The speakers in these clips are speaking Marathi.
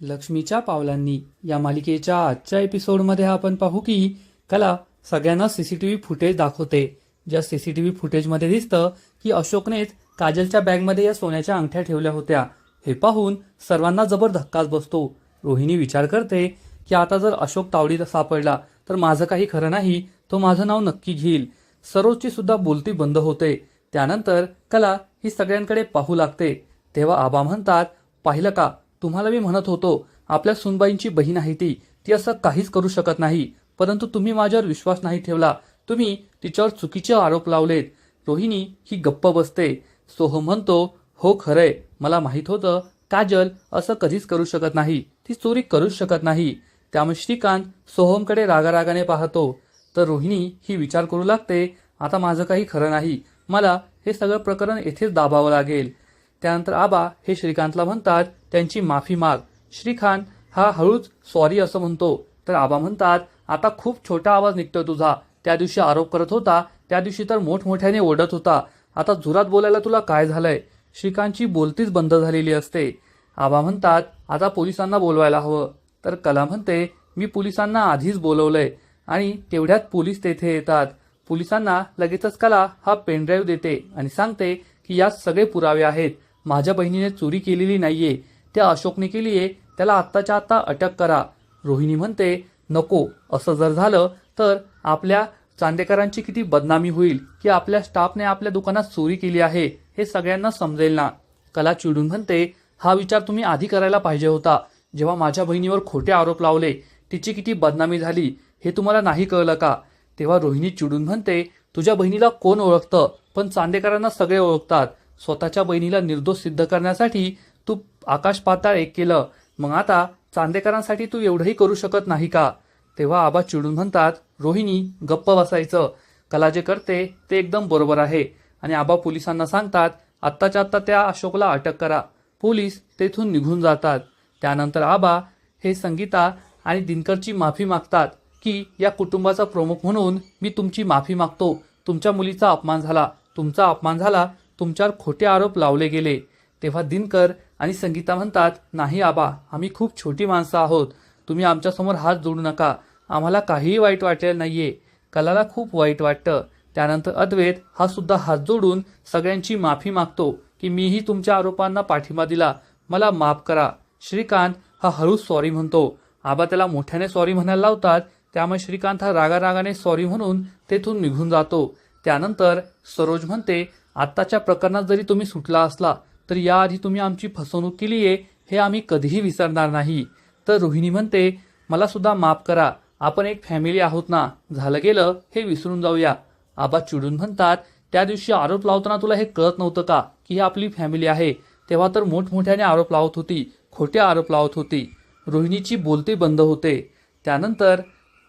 लक्ष्मीच्या पावलांनी. या मालिकेच्या आजच्या एपिसोडमध्ये आपण पाहू की कला सगळ्यांना सीसीटीव्ही फुटेज दाखवते. ज्या सीसीटीव्ही फुटेजमध्ये दिसतं की अशोकनेच काजलच्या बॅगमध्ये या सोन्याच्या अंगठ्या ठेवल्या होत्या. हे पाहून सर्वांना जबर धक्काच बसतो. रोहिणी विचार करते की आता जर अशोक तावडीत सापडला तर माझं काही खरं नाही तो माझं नाव नक्की घेईल. सरोजची सुद्धा बोलती बंद होते. त्यानंतर कला ही सगळ्यांकडे पाहू लागते. तेव्हा आबा म्हणतात पाहिलं का? तुम्हाला मी म्हणत होतो आपल्या सुनबाईंची बहीण आहे ती. ती असं काहीच करू शकत नाही. परंतु तुम्ही माझ्यावर विश्वास नाही ठेवला. तुम्ही तिच्यावर चुकीचे आरोप लावलेत. रोहिणी ही गप्प बसते. सोहम म्हणतो हो खरंय मला माहीत होतं काजल असं कधीच करू शकत नाही. ती चोरी करूच शकत नाही. त्यामुळे श्रीकांत सोहमकडे रागारागाने पाहतो. तर रोहिणी ही विचार करू लागते आता माझं काही खरं नाही. मला हे सगळं प्रकरण येथेच दाबावं लागेल. त्यानंतर आबा हे श्रीकांतला म्हणतात त्यांची माफी माग. श्रीकांत हा हळूच सॉरी असं म्हणतो. तर आबा म्हणतात आता खूप छोटा आवाज निघतोय तुझा. त्या दिवशी आरोप करत होता. त्या दिवशी तर मोठमोठ्याने ओढत होता. आता जोरात बोलायला तुला काय झालंय? श्रीकांतची बोलतीच बंद झालेली असते. आबा म्हणतात आता पोलिसांना बोलवायला हवं. तर कला म्हणते मी पोलिसांना आधीच बोलवलंय आणि तेवढ्यात पोलीस तेथे येतात. पोलिसांना लगेचच कला हा पेनड्राईव्ह देते आणि सांगते की यात सगळे पुरावे आहेत. माझ्या बहिणीने चोरी केलेली नाहीये. त्या अशोकने केली आहे त्याला आत्ताच्या आत्ता अटक करा. रोहिणी म्हणते नको. असं जर झालं तर आपल्या चांदेकरांची किती बदनामी होईल की आपल्या स्टाफने आपल्या दुकानात चोरी केली आहे हे सगळ्यांना समजेल ना. कला चिडून म्हणते हा विचार तुम्ही आधी करायला पाहिजे होता. जेव्हा माझ्या बहिणीवर खोटे आरोप लावले तिची किती बदनामी झाली हे तुम्हाला नाही कळलं का? तेव्हा रोहिणी चिडून म्हणते तुझ्या बहिणीला कोण ओळखतं? पण चांदेकरांना सगळे ओळखतात. स्वतःच्या बहिणीला निर्दोष सिद्ध करण्यासाठी तू आकाश पाताळ एक केलं. मग आता चांदेकरांसाठी तू एवढंही करू शकत नाही का? तेव्हा आबा चिडून म्हणतात रोहिणी गप्प बसायचं. कला जे करते ते एकदम बरोबर आहे. आणि आबा पोलिसांना सांगतात आत्ताच्या आत्ता त्या अशोकला अटक करा. पोलीस तेथून निघून जातात. त्यानंतर आबा हे संगीता आणि दिनकरची माफी मागतात की या कुटुंबाचा प्रमुख म्हणून मी तुमची माफी मागतो. तुमच्या मुलीचा अपमान झाला. तुमचा अपमान झाला तुमच्यावर खोटे आरोप लावले गेले. तेव्हा दिनकर आणि संगीता म्हणतात नाही आबा आम्ही खूप छोटी माणसं आहोत. तुम्ही आमच्यासमोर हात जोडू नका. आम्हाला काहीही वाईट वाटलेलं नाहीये. कलाला खूप वाईट वाटतं. त्यानंतर अद्वैत हा सुद्धा हात जोडून सगळ्यांची माफी मागतो की मीही तुमच्या आरोपांना पाठिंबा दिला. मला माफ करा. श्रीकांत हा हळूच सॉरी म्हणतो. आबा त्याला मोठ्याने सॉरी म्हणायला लावतात. त्यामुळे श्रीकांत हा रागारागाने सॉरी म्हणून तेथून निघून जातो. त्यानंतर सरोज म्हणते आत्ताच्या प्रकरणात जरी तुम्ही सुटला असला तर याआधी तुम्ही आमची फसवणूक केली आहे हे आम्ही कधीही विसरणार नाही. तर रोहिणी म्हणते मला सुद्धा माफ करा. आपण एक फॅमिली आहोत ना. झालं गेलं हे विसरून जाऊया. आबा चिडून म्हणतात त्या दिवशी आरोप लावताना तुला हे कळत नव्हतं का की ही आपली फॅमिली आहे? तेव्हा तर मोठमोठ्याने आरोप लावत होती खोटे आरोप लावत होती. रोहिणीची बोलती बंद होते. त्यानंतर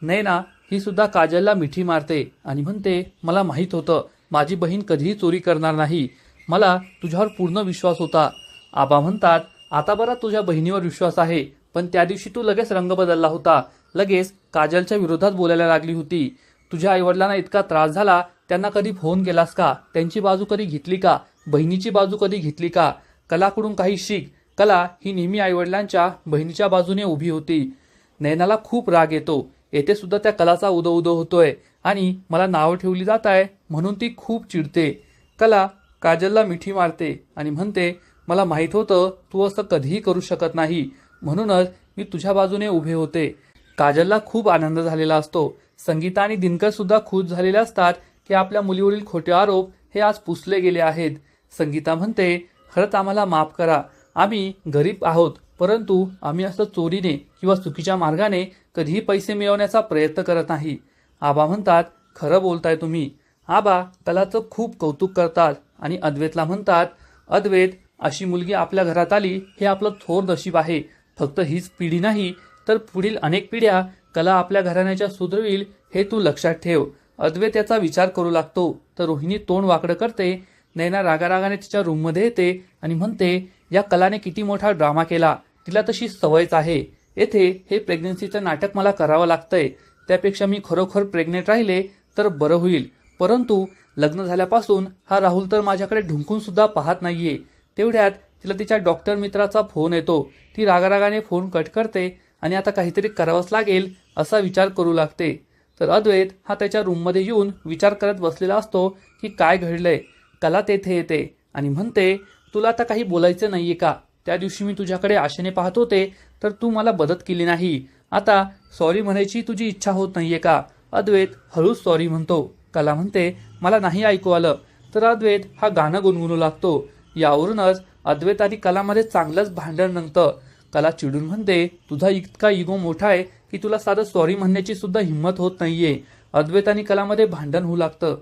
नैना ही सुद्धा काजलला मिठी मारते आणि म्हणते मला माहीत होतं माझी बहीण कधीही चोरी करणार नाही. मला तुझ्यावर पूर्ण विश्वास होता. आबा म्हणतात आता बरा तुझ्या बहिणीवर विश्वास आहे पण त्या दिवशी तू लगेच रंग बदलला होता. लगेच काजलच्या विरोधात बोलायला लागली होती. तुझ्या आईवडिलांना इतका त्रास झाला त्यांना कधी फोन केलास का? त्यांची बाजू कधी घेतली का? बहिणीची बाजू कधी घेतली का? कलाकडून काही शिक. कला ही नेहमी आईवडिलांच्या बहिणीच्या बाजूने उभी होती. नयनाला खूप राग येतो. येथे सुद्धा त्या कलाचा उदो उदो होतोय. आणि मला नावं ठेवली जात आहे म्हणून ती खूप चिडते. कला काजलला मिठी मारते आणि म्हणते मला माहीत होतं तू असं कधीही करू शकत नाही. म्हणूनच मी तुझ्या बाजूने उभे होते. काजलला खूप आनंद झालेला असतो. संगीता आणि दिनकर सुद्धा खुश झालेले असतात की आपल्या मुलीवरील खोटे आरोप हे आज पुसले गेले आहेत. संगीता म्हणते खरंच आम्हाला माफ करा. आम्ही गरीब आहोत परंतु आम्ही असं चोरीने किंवा चुकीच्या मार्गाने कधीही पैसे मिळवण्याचा प्रयत्न करत नाही. आबा म्हणतात खरं बोलताय तुम्ही. आबा कलाचं खूप कौतुक करतात आणि अद्वैतला म्हणतात अद्वैत अशी मुलगी आपल्या घरात आली हे आपलं थोर नशीब आहे. फक्त हीच पिढी नाही तर पुढील अनेक पिढ्या कला आपल्या घराण्याच्या सुधरविल हे तू लक्षात ठेव. अद्वैत याचा विचार करू लागतो. तर रोहिणी तोंड वाकडं करते. नैना रागारागाने तिच्या रूममध्ये येते आणि म्हणते या कलाने किती मोठा ड्रामा केला. तिला तशी सवयच आहे. येथे हे प्रेग्नन्सीचं नाटक मला करावं लागतंय. त्यापेक्षा मी खरोखर प्रेग्नेंट राहिले तर बरं होईल. परंतु लग्न झाल्यापासून हा राहुल तर माझ्याकडे ढुंकून सुद्धा पाहत नाहीये. तेवढ्यात तिला तिच्या डॉक्टर मित्राचा फोन येतो. ती रागारागाने फोन कट करते आणि आता काहीतरी करावंच लागेल असा विचार करू लागते. तर अद्वैत हा त्याच्या रूममध्ये येऊन विचार करत बसलेला असतो की काय घडलंय. कला तेथे येते आणि म्हणते तुला आता काही बोलायचं नाहीये का? त्या दिवशी मी तुझ्याकडे आशेने पाहत होते तर तू मला मदत केली नाही. आता सॉरी म्हणायची तुझी इच्छा होत नाहीये का? अद्वैत हळूच सॉरी म्हणतो. कला म्हणते मला नाही ऐकू आलं. तर अद्वैत हा गाणं गुणगुणू लागतो. यावरूनच अद्वैत आणि कलामध्ये चांगलंच भांडण रंगतं कला चिडून म्हणते तुझा इतका इगो मोठा आहे की तुला साधं सॉरी म्हणण्याची सुद्धा हिंमत होत नाहीये. अद्वैत आणि कलामध्ये भांडण होऊ लागतं.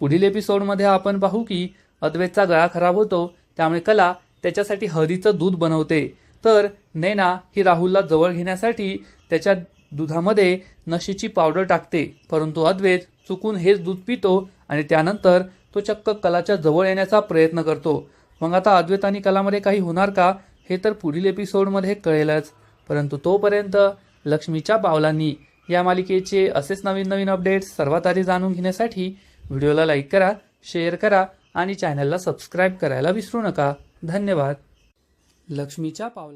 पुढील एपिसोडमध्ये आपण पाहू की अद्वैतचा गळा खराब होतो त्यामुळे कला त्याच्यासाठी हळदीचं दूध बनवते. तर नैना ही राहुलला जवळ घेण्यासाठी त्याच्या दुधामध्ये नशेची पावडर टाकते परंतु अद्वैत चुकून हेच दूध पितो आणि त्यानंतर तो चक्क कलाच्या जवळ येण्याचा प्रयत्न करतो. मग आता अद्वैत आणि कलामध्ये काही होणार का हे तर पुढील एपिसोडमध्ये कळेलच. परंतु तोपर्यंत लक्ष्मीच्या पावलांनी या मालिकेचे असेच नवीन नवीन अपडेट्स सर्वात आधी जाणून घेण्यासाठी व्हिडिओला लाईक करा शेअर करा आणि चॅनलला सबस्क्राईब करायला विसरू नका. धन्यवाद. लक्ष्मीच्या पावला